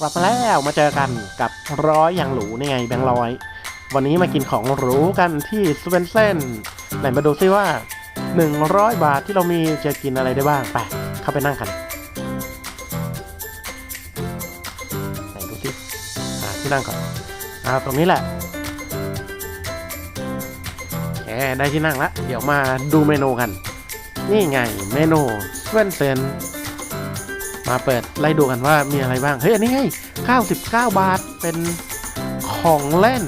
กลับมาแล้วมาเจอกันกับร้อยอย่างหรูนี่ไงแบงค์ร้อย วันนี้มากินของหรูกันที่สเวนเซนไหนมาดูซิว่า 100 บาทที่เรามีจะกินอะไรได้บ้างไปเข้าไปนั่งกันไหนดูซิหาที่นั่งก่อนอ่าตรงนี้แหละแหมได้ที่นั่งละเดี๋ยวมาดูเมนูกัน นี่ไงเมนูสเวนเซน มาเปิดไล่ดูกันว่ามีอะไรบ้าง เฮ้ย อันนี้ไง 99 บาท เป็นของเล่น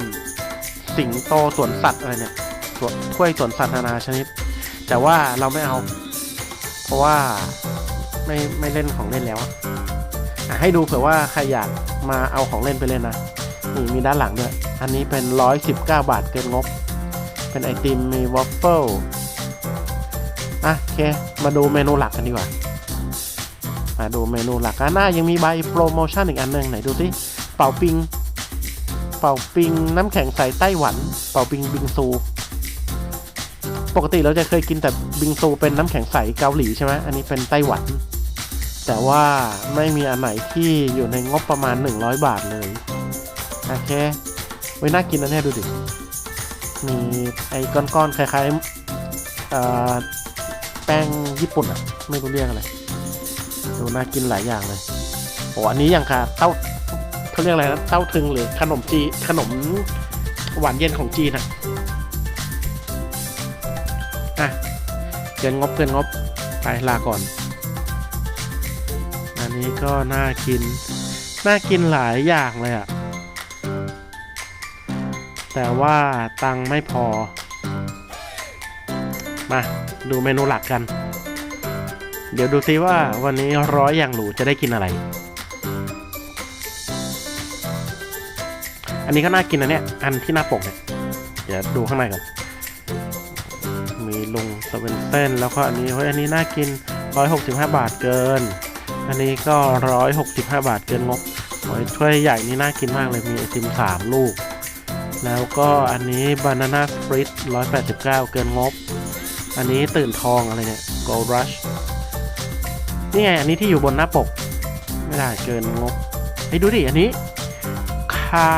สิงโตสวนสัตว์อะไรเนี่ยสวนถ้วยสวนสัตว์นานาชนิด แต่ว่าเราไม่เอา เพราะว่าไม่ไม่เล่นของเล่นแล้วให้ดูเผื่อว่าใครอยากมาเอาของเล่นไปเล่นนะนี่มีด้านหลังด้วย อันนี้เป็น 119 บาทเกินงบ เป็นไอติมมีวอฟเฟิลอะโอเค มาดูเมนูหลักกันดีกว่า มาดูเมนูหลักหน้ายังมีใบโปรโมชั่นอีกอันหนึ่งไหนดูสิเป่าปิง เป่าปิงน้ำแข็งใสไต้หวัน เป่าปิงบิงซู ปกติเราจะเคยกินแต่บิงซูเป็นน้ำแข็งใสเกาหลีใช่ไหมอันนี้เป็นไต้หวัน แต่ว่าไม่มีอันไหนที่อยู่ในงบประมาณ 100 บาทเลย โอเคไว้น่ากินนะเนี่ยดูดิ มีไอ้ก้อนๆคล้ายๆแป้งญี่ปุ่นอะไม่รู้เรียกอะไร ดูน่ากินหลายอย่างเลยโอ้อันนี้อย่างค่ะเต้าเขาเรียกอะไรนะเต้าถึงหรือขนมจีขนมหวานเย็นของจีนอะอะเกินงบเกินงบไปลาก่อน อันนี้ก็น่ากิน น่ากินหลายอย่างเลยอะแต่ว่าตังไม่พอ มา ดูเมนูหลักกัน เดี๋ยวดูซิว่าวันนี้ร้อยอย่างหรูจะได้กินอะไร อันนี้ก็น่ากินนะเนี่ย อันที่หน้าปกเนี่ย เดี๋ยวดูข้างในก่อนมีลุงสเวนเซนแล้วก็อันนี้เฮ้ยอันนี้น่ากิน 165 บาทเกิน อันนี้ก็ 165 บาทเกินงบโอ้ยถ้วยใหญ่นี่น่ากินมากเลยมีไอติม3 ลูก แล้วก็อันนี้บานาน่าสปริต189 เกินงบ อันนี้ตื่นทองอะไรเนี่ย Gold Rush นี่ไงอันนี้ที่อยู่บนหน้าปก ไม่ได้เกินงบไปดูดิอันนี้คา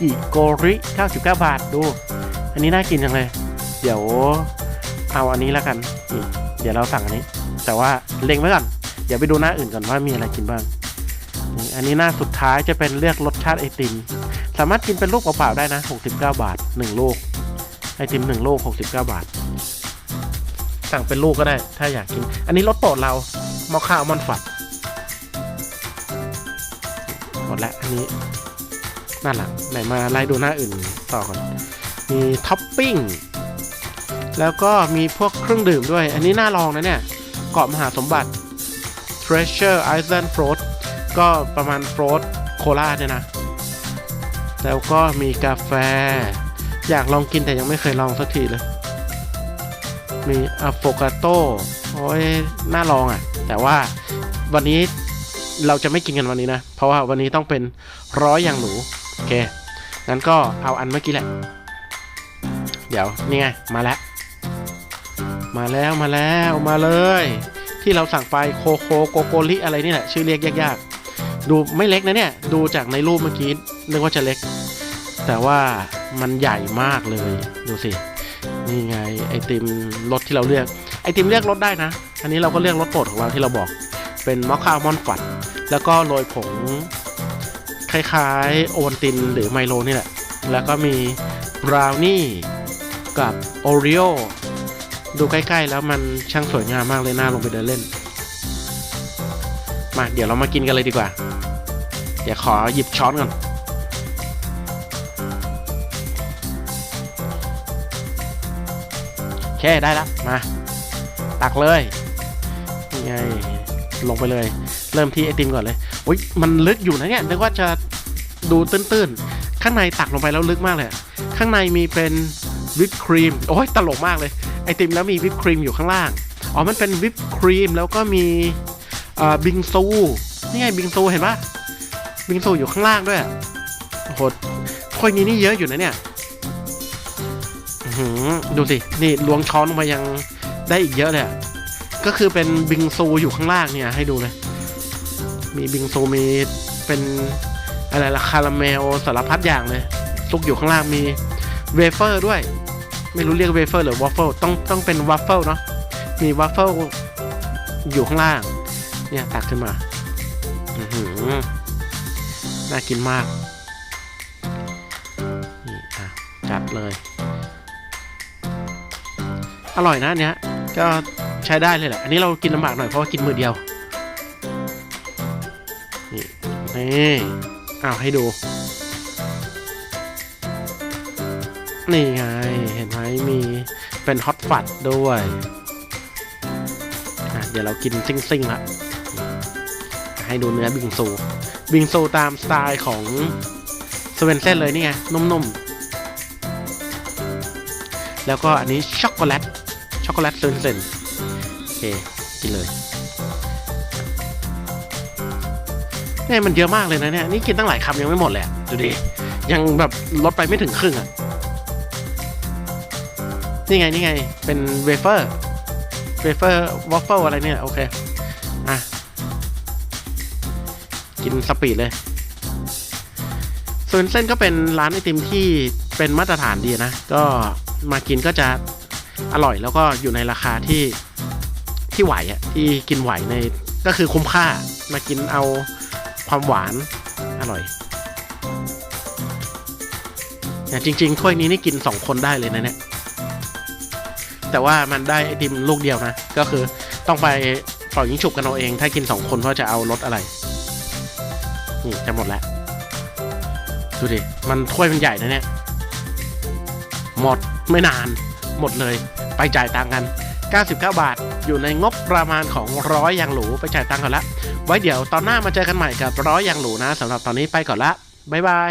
กิโกริ 99 บาทดู อันนี้น่ากินจังเลย เดี๋ยวเอาอันนี้แล้วกันนี่เดี๋ยวเราสั่งอันนี้ แต่ว่าเล็งไว้ก่อนเดี๋ยวไปดูหน้าอื่นก่อนว่ามีอะไรกินบ้างนี่อันนี้หน้าสุดท้ายจะเป็นเลือกรสชาติไอติม สามารถกินเป็นลูกเปล่าๆได้นะ 69 บาท 1 ลูก ไอติม 1 ลูก 69 บาท สั่งเป็นลูกก็ได้ ถ้าอยากกิน อันนี้รสโปรดเรา มอคค่าอัลมอนด์ฝัดหมดแล้วอันนี้นั่นแหละไหนมาไล่ดูหน้าอื่นต่อก่อน มีท็อปปิ้ง แล้วก็มีพวกเครื่องดื่มด้วย อันนี้น่าลองนะเนี่ย เกาะมหาสมบัติ Treasure Island Float ก็ประมาณโฟลตโคลาเนี่ยนะ แล้วก็มีกาแฟ อยากลองกินแต่ยังไม่เคยลองสักทีเลย มีอะโฟกาโต้โอ้ย น่าลองอะ แต่ว่าวันนี้เราจะไม่กินกันวันนี้นะ เพราะว่าวันนี้ต้องเป็นร้อยอย่างหนูโอเคงั้นก็เอาอันเมื่อกี้แหละ เดี๋ยวนี่ไงมาแล้ว มาแล้วมาแล้วมาเลย ที่เราสั่งไปโคโคโกโกลิอะไรนี่แหละชื่อเรียกยากๆดูไม่เล็กนะเนี่ย ดูจากในรูปเมื่อกี้นึกว่าจะเล็ก แต่ว่ามันใหญ่มากเลยดูสินี่ไงไอติมรสที่เราเลือก ไอติมเลือกรสได้นะ อันนี้เราก็เลือกรสโปรดของเราที่เราบอก เป็นมอคคาอัลมอนด์ฝัดแล้วก็โรยผงคล้ายๆ โอวัลตินหรือไมโลนี่แหละ แล้วก็มีบราวนี่กับโอรีโอดูใกล้ๆ แล้วมันช่างสวยงามมากเลยน่าลงไปเดินเล่น มาเดี๋ยวเรามากินกันเลยดีกว่า เดี๋ยวขอหยิบช้อนก่อน โอเค ได้แล้ว มา ตักเลยนี่ไงลงไปเลย เริ่มที่ไอติมก่อนเลยอุ้ยมันลึกอยู่นะเนี่ยนึกว่าจะดูตื้นๆ ข้างในตักลงไปแล้วลึกมากเลย ข้างในมีเป็นวิปครีม โอ้ยตลกมากเลย ไอติมแล้วมีวิปครีมอยู่ข้างล่าง อ๋อ มันเป็นวิปครีมแล้วก็มีบิงซู นี่ไงบิงซูเห็นปะบิงซูอยู่ข้างล่างด้วย โอ้โหถ้วยนี้นี่เยอะอยู่นะเนี่ยดูสิ นี่ล้วงช้อนลงมายัง ได้อีกเยอะเลยก็คือเป็นบิงซูอยู่ข้างล่างเนี่ยให้ดูเลย มีบิงซูมีเป็นอะไรละคาราเมลสารพัดอย่างเลยซุกอยู่ข้างล่างมีเวเฟอร์ด้วย ไม่รู้เรียกเวเฟอร์หรือวอฟเฟิลต้องต้องเป็นวัฟเฟิลเนาะมีวัฟเฟิลอยู่ข้างล่าง เนี่ยตักขึ้นมาอืน่ากินมากนี่อะจัดเลย อร่อยนะเนี้ย ก็ใช้ได้เลยแหละ อันนี้เรากินลำบากหน่อยเพราะว่ากินมือเดียว นี่นี่อ้าวให้ดู นี่ไง เห็นไหมมีเป็นฮอตฟัดด้วยเดี๋ยวเรากินซิ่งๆละให้ดูเนื้อบิงซู บิงซูตามสไตล์ของสเวนเซ่นเลยนี่ไงนุ่มๆ แล้วก็อันนี้ช็อกโกแลต ช็อกโกแลตเซนเซนโอเค กินเลยเนี่ยมันเยอะมากเลยนะเนี่ย นี่กินตั้งหลายคำยังไม่หมดเลยอะดูดิ ยังแบบลดไปไม่ถึงครึ่งอะ นี่ไง นี่ไง เป็นเวเฟอร์ เวเฟอร์วอฟเฟิลอะไรเนี่ย โอเค อะ กินสปีดเลยส่วนเส้นก็เป็นร้านไอติมที่เป็นมาตรฐานดีนะ ก็มากินก็จะ อร่อยแล้วก็อยู่ในราคาที่ที่ไหวอะที่กินไหวในก็คือคุ้มค่ามากินเอาความหวานอร่อยแต่ยจริง ๆ ถ้วยนี้นี่กินสองคนได้เลยนะเนี่ยแต่ว่ามันได้ไอติมลูกเดียวนะ ก็คือต้องไปปล่อยยิงฉุบกันเอาเอง ถ้ากินสองคนว่าจะเอารสอะไร นี่จะหมดแล้ว ดูดิ มันถ้วยมันใหญ่นะเนี่ย หมดไม่นาน หมดเลย ไปจ่ายตังกัน 99 บาท อยู่ในงบประมาณของร้อยอย่างหรูไปจ่ายตังก่อนละ ไว้เดี๋ยวตอนหน้ามาเจอกันใหม่กับร้อยอย่างหรูนะสำหรับตอนนี้ไปก่อนละบ๊ายบาย